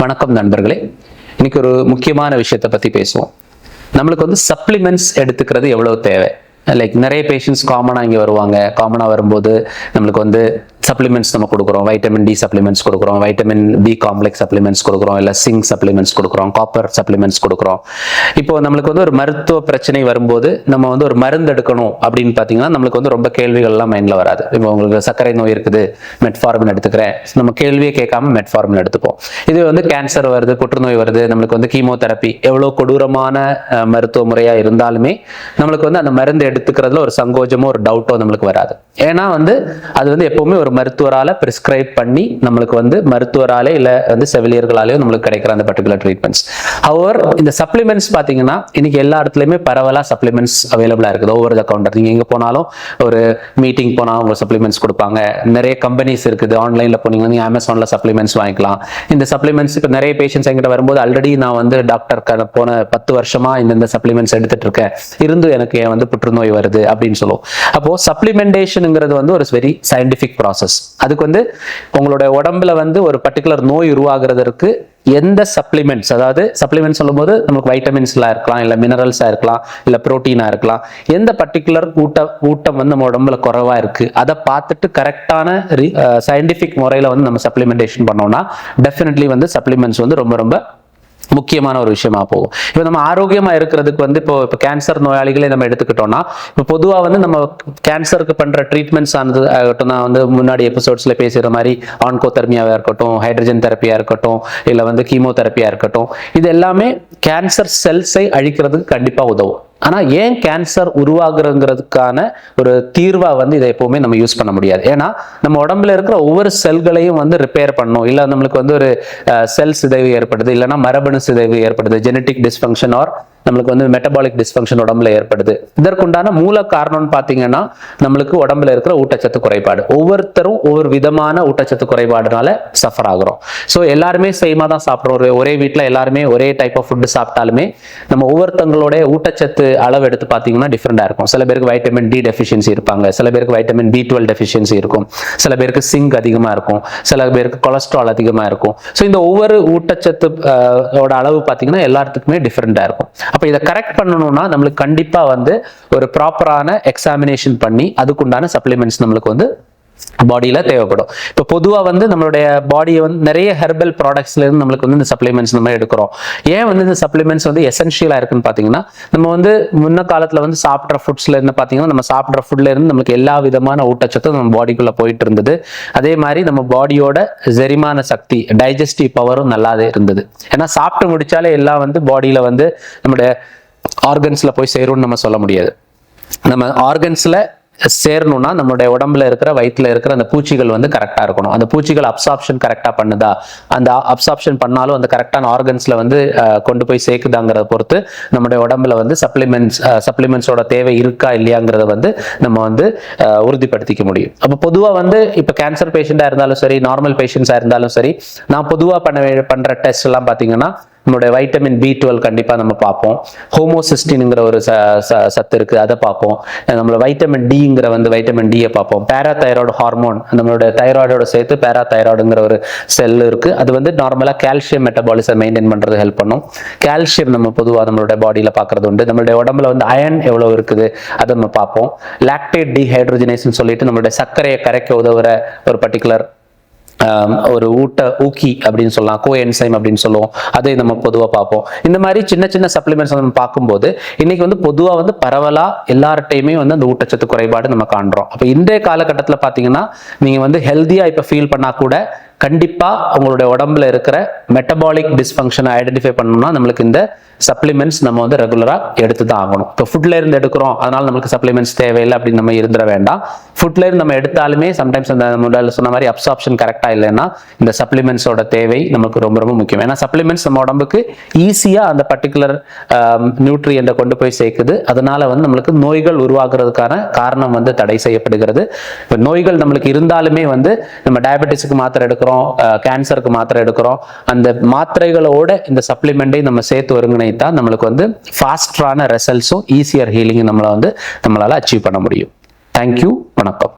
வணக்கம் நண்பர்களே. இன்னைக்கு ஒரு முக்கியமான விஷயத்தை பத்தி பேசுவோம். நம்மளுக்கு வந்து சப்ளிமெண்ட்ஸ் எடுத்துக்கிறது எவ்வளவு தேவை? லைக் நிறைய பேஷண்ட்ஸ் காமனாக இங்கே வருவாங்க. காமனாக வரும்போது நம்மளுக்கு வந்து சப்ளிமெண்ட்ஸ் நம்ம கொடுக்குறோம். வைட்டமின் டி சப்ளிமெண்ட்ஸ் கொடுக்குறோம். வைட்டமின் பி காம்ப்ளெக்ஸ் சப்ளிமெண்ட்ஸ் கொடுக்குறோம். இல்லை சிங்க் சப்ளிமெண்ட்ஸ் கொடுக்குறோம். காப்பர் சப்ளிமெண்ட்ஸ் கொடுக்குறோம். இப்போ நம்மளுக்கு வந்து ஒரு மருத்துவ பிரச்சனை வரும்போது நம்ம வந்து ஒரு மருந்து எடுக்கணும் அப்படின்னு பார்த்தீங்கன்னா நம்மளுக்கு வந்து ரொம்ப கேள்விகள்லாம் மைண்டில் வராது. இப்போ உங்களுக்கு சர்க்கரை நோய் இருக்குது மெட்ஃபார்மின் எடுத்துக்கிறேன். நம்ம கேள்வியே கேட்காம மெட்ஃபார்மின் எடுத்துப்போம். இது வந்து கேன்சர் வருது புற்றுநோய் வருது நம்மளுக்கு வந்து கீமோதெரப்பி எவ்வளோ கொடூரமான மருத்துவ முறையாக இருந்தாலுமே நம்மளுக்கு வந்து அந்த மருந்து எடுத்துக்கிறதுல ஒரு சங்கோஜமோ ஒரு டவுட்டோ நம்மளுக்கு வராது. ஏன்னா வந்து அது வந்து எப்பவுமே ஒரு மருத்துவரால் ப்ரிஸ்கிரைப் பண்ணி நம்மளுக்கு வந்து மருத்துவராலே இல்லை வந்து செவிலியர்களாலேயோ நம்மளுக்கு கிடைக்கிற அந்த பர்டிகுலர் ட்ரீட்மெண்ட்ஸ் ஹவர் இந்த சப்ளிமெண்ட்ஸ் பார்த்தீங்கன்னா இன்னைக்கு எல்லா இடத்துலையுமே பரவலாக சப்ளிமெண்ட்ஸ் அவைலபிளாக இருக்குது. ஓவர் த கவுண்டர் நீங்கள் எங்கே போனாலும் ஒரு மீட்டிங் போனால் அவங்க சப்ளிமெண்ட்ஸ் கொடுப்பாங்க. நிறைய கம்பெனிஸ் இருக்குது. ஆன்லைனில் போனீங்கன்னா நீங்கள் அமேசானில் சப்ளிமெண்ட்ஸ் வாங்கிக்கலாம். இந்த சப்ளிமெண்ட்ஸ் இப்போ நிறைய பேஷண்ட்ஸ் என்கிட்ட வரும்போது ஆல்ரெடி நான் வந்து டாக்டர் போன பத்து வருஷமாக இந்தந்த சப்ளிமெண்ட்ஸ் எடுத்துட்டு இருக்கேன். இருந்தும் எனக்கு வந்து புற்றுநோய் வருது அப்படின்னு சொல்லுவோம் அப்போது சப்ளிமெண்டேஷனுங்கிறது வந்து ஒரு வெரி சயின்டிஃபிக் ப்ராசஸ் அதுக்கு வந்து உங்களோட உடம்புல வந்து ஒரு பர்டிகுலர் நோய் உருவாகிறதற்கு எந்த சப்ளிமெண்ட்ஸ் அதாவது சப்ளிமெண்ட்ஸ் சொல்லும்போது நமக்கு வைட்டமின்ஸ்லாம் இருக்கலாம் இல்லை மினரல்ஸாக இருக்கலாம் இல்லை ப்ரோட்டீனாக இருக்கலாம். எந்த பர்டிகுலர் ஊட்ட ஊட்டம் வந்து நம்ம உடம்புல குறைவா இருக்கு? அதை பார்த்துட்டு கரெக்டான சயின்டிஃபிக் முறையில் வந்து நம்ம சப்ளிமெண்டேஷன் பண்ணோம்னா டெஃபினெட்லி வந்து சப்ளிமெண்ட்ஸ் வந்து ரொம்ப ரொம்ப முக்கியமான ஒரு விஷயமா போகும். இப்போ நம்ம ஆரோக்கியமா இருக்கிறதுக்கு வந்து இப்போ இப்போ கேன்சர் நோயாளிகளை நம்ம எடுத்துக்கிட்டோம்னா இப்போ பொதுவாக வந்து நம்ம கேன்சருக்கு பண்ற ட்ரீட்மெண்ட்ஸ் ஆனது ஆகட்டும் நான் வந்து முன்னாடி எபிசோட்ஸ்ல பேசுகிற மாதிரி ஆன்கோதெர்மியாவாக இருக்கட்டும் ஹைட்ரஜன் தெரப்பியா இருக்கட்டும் இல்லை வந்து கீமோதெரப்பியா இருக்கட்டும் இது எல்லாமே கேன்சர் செல்ஸை அழிக்கிறதுக்கு கண்டிப்பா உதவும். ஆனால் ஏன் கேன்சர் உருவாகுறங்கிறதுக்கான ஒரு தீர்வாக வந்து இதை எப்போவுமே நம்ம யூஸ் பண்ண முடியாது. ஏன்னா நம்ம உடம்புல இருக்கிற ஒவ்வொரு செல்களையும் வந்து ரிப்பேர் பண்ணும் இல்லை நம்மளுக்கு வந்து ஒரு செல் சிதைவு ஏற்படுது. இல்லைன்னா மரபணு சிதைவு ஏற்படுது. ஜெனட்டிக் டிஸ்ஃபங்க்ஷன் ஆர் நம்மளுக்கு வந்து மெட்டபாலிக் டிஸ்ஃபங்க்ஷன் உடம்புல ஏற்படுது. இதற்குண்டான மூல காரணம்னு பார்த்தீங்கன்னா நம்மளுக்கு உடம்புல இருக்கிற ஊட்டச்சத்து குறைபாடு. ஒவ்வொருத்தரும் ஒவ்வொரு விதமான ஊட்டச்சத்து குறைபாடுனால சஃபர் ஆகுறோம். ஸோ எல்லாருமே சேமாக தான் சாப்பிட்றோம். ஒரு ஒரே வீட்டில் எல்லாருமே ஒரே டைப் ஆஃப் ஃபுட்டு சாப்பிட்டாலுமே நம்ம ஒவ்வொருத்தங்களோட ஊட்டச்சத்து அளவு எடுத்து பார்த்தீங்கன்னா டிஃப்ரெண்டாக இருக்கும். சில பேருக்கு வைட்டமின் டி டெஃபிஷியன்சி இருப்பாங்க. சில பேருக்கு வைட்டமின் பி டுவெல் டெஃபிஷியன்சி இருக்கும். சில பேருக்கு சிங்க் அதிகமாக இருக்கும். சில பேருக்கு கொலஸ்ட்ரால் அதிகமாக இருக்கும். ஸோ இந்த ஒவ்வொரு ஊட்டச்சத்து ஓட அளவு பார்த்தீங்கன்னா எல்லாத்துக்குமே டிஃப்ரெண்டாக இருக்கும். அப்போ இதை கரெக்ட் பண்ணணும்னா நம்மளுக்கு கண்டிப்பாக வந்து ஒரு ப்ராப்பரான எக்ஸாமினேஷன் பண்ணி அதுக்குண்டான சப்ளிமெண்ட்ஸ் நம்மளுக்கு வந்து பாடியில் தேவைப்படும். இப்போ பொதுவாக வந்து நம்மளுடைய பாடியை வந்து நிறைய ஹெர்பல் ப்ராடக்ட்ஸ்லேருந்து நம்மளுக்கு வந்து இந்த சப்ளிமெண்ட்ஸ் இந்த மாதிரி எடுக்கிறோம். ஏன் வந்து இந்த சப்ளிமெண்ட்ஸ் வந்து எசென்ஷியலாக இருக்குன்னு பார்த்தீங்கன்னா நம்ம வந்து முன்ன காலத்தில் வந்து சாப்பிட்ற ஃபுட்ஸ்லேருந்து பார்த்தீங்கன்னா நம்ம சாப்பிட்ற ஃபுட்லேருந்து நம்மளுக்கு எல்லா விதமான ஊட்டச்சத்தும் நம்ம பாடிக்குள்ளே போயிட்டு இருந்தது. அதே மாதிரி நம்ம பாடியோட செரிமான சக்தி டைஜஸ்டிவ் பவரும் நல்லாவே இருந்தது. ஏன்னா சாப்பிட்டு முடிச்சாலே எல்லாம் வந்து பாடியில் வந்து நம்மளுடைய ஆர்கன்ஸில் போய் சேரும்னு நம்ம சொல்ல முடியாது. நம்ம ஆர்கன்ஸில் சேரணும்னா நம்மளுடைய உடம்புல இருக்கிற வயிற்றுல இருக்கிற அந்த பூச்சிகள் வந்து கரெக்டாக இருக்கணும். அந்த பூச்சிகள் அப்சார்ப்ஷன் கரெக்டாக பண்ணுதா? அந்த அப்சார்ப்ஷன் பண்ணாலும் அந்த கரெக்டான ஆர்கன்ஸில் வந்து கொண்டு போய் சேர்க்குதாங்கிறத பொறுத்து நம்மளுடைய உடம்புல வந்து சப்ளிமெண்ட்ஸ் சப்ளிமெண்ட்ஸோட தேவை இருக்கா இல்லையாங்கிறத வந்து நம்ம வந்து உறுதிப்படுத்திக்க முடியும். அப்போ பொதுவாக வந்து இப்போ கேன்சர் பேஷண்ட்டாக இருந்தாலும் சரி நார்மல் பேஷண்ட்ஸாக இருந்தாலும் சரி நான் பொதுவாக பண்ண பண்ணுற டெஸ்ட் எல்லாம் பார்த்தீங்கன்னா நம்மளுடைய வைட்டமின் பி டுவெல் கண்டிப்பாக நம்ம பார்ப்போம். ஹோமோசிஸ்டின்ங்கிற ஒரு ச ச- சத்து இருக்குது அதை பார்ப்போம். நம்மளோட வைட்டமின் டிங்கிற வந்து வைட்டமின் டியை பார்ப்போம். பேராதைராய்டு ஹார்மோன் நம்மளோட தைராய்டோட சேர்த்து பேராதைராய்டுங்கிற ஒரு செல் இருக்குது அது வந்து நார்மலாக கால்சியம் மெட்டபாலிசம் மெயின்டைன் பண்ணுறது ஹெல்ப் பண்ணும். கால்சியம் நம்ம பொதுவாக நம்மளோட பாடியில் பார்க்குறது உண்டு. நம்மளுடைய உடம்புல வந்து அயன் எவ்வளோ இருக்குது அதை நம்ம பார்ப்போம். லாக்டேட் டீஹைட்ரோஜனேஷன் சொல்லிட்டு நம்மளுடைய சர்க்கரையை கரைக்க உதவுற ஒரு பர்டிகுலர் ஒரு ஊட்ட ஊக்கி அப்படின்னு சொல்லலாம் கோ என்சைம் அப்படின்னு சொல்லுவோம். அதை நம்ம பொதுவாக பார்ப்போம். இந்த மாதிரி சின்ன சின்ன சப்ளிமெண்ட்ஸ் நம்ம பார்க்கும்போது இன்னைக்கு வந்து பொதுவாக வந்து பரவலாக எல்லார்ட்டையுமே வந்து அந்த ஊட்டச்சத்து குறைபாடு நம்ம காண்றோம். அப்போ இன்றைய காலகட்டத்தில் பார்த்தீங்கன்னா நீங்கள் வந்து ஹெல்த்தியாக இப்போ ஃபீல் பண்ணால் கூட கண்டிப்பாக உங்களுடைய உடம்புல இருக்கிற மெட்டபாலிக் டிஸ்ஃபங்க்ஷனை ஐடென்டிஃபை பண்ணணும்னா நம்மளுக்கு இந்த சப்ளிமெண்ட்ஸ் நம்ம வந்து ரெகுலராக எடுத்து தான் ஆகணும். இப்போ ஃபுட்ல இருந்து எடுக்கிறோம் அதனால நம்மளுக்கு சப்ளிமெண்ட்ஸ் தேவையில்லை அப்படின்னு நம்ம இருந்துட வேண்டாம். ஃபுட்ல இருந்து நம்ம எடுத்தாலுமே சம்டைம்ஸ் அந்த முதல்ல சொன்ன மாதிரி அப்சாப்ஷன் கரெக்டாக இல்லைன்னா இந்த சப்ளிமெண்ட்ஸோட தேவை நமக்கு ரொம்ப ரொம்ப முக்கியம். ஏன்னா சப்ளிமெண்ட்ஸ் நம்ம உடம்புக்கு ஈஸியாக அந்த பர்டிகுலர் நியூட்ரியண்ட்டை கொண்டு போய் சேர்க்குது. அதனால வந்து நம்மளுக்கு நோய்கள் உருவாக்குறதுக்கான காரணம் வந்து தடை செய்யப்படுகிறது. இப்போ நோய்கள் நம்மளுக்கு இருந்தாலுமே வந்து நம்ம டயபெட்டிஸுக்கு மாத்திரை எடுக்கிறோம் கேன்சருக்கு மாத்திரை எடுக்கிறோம். அந்த மாத்திரைகளோட இந்த சப்ளிமெண்ட்டையும் நம்ம சேர்த்து ஒருங்கிணைத்தா நம்மளுக்கு வந்து ஃபாஸ்டரான ரிசல்ட்ஸும் ஈஸியர் ஹீலிங்கும் நம்மளை வந்து நம்மளால அச்சீவ் பண்ண முடியும். தேங்க்யூ வணக்கம்.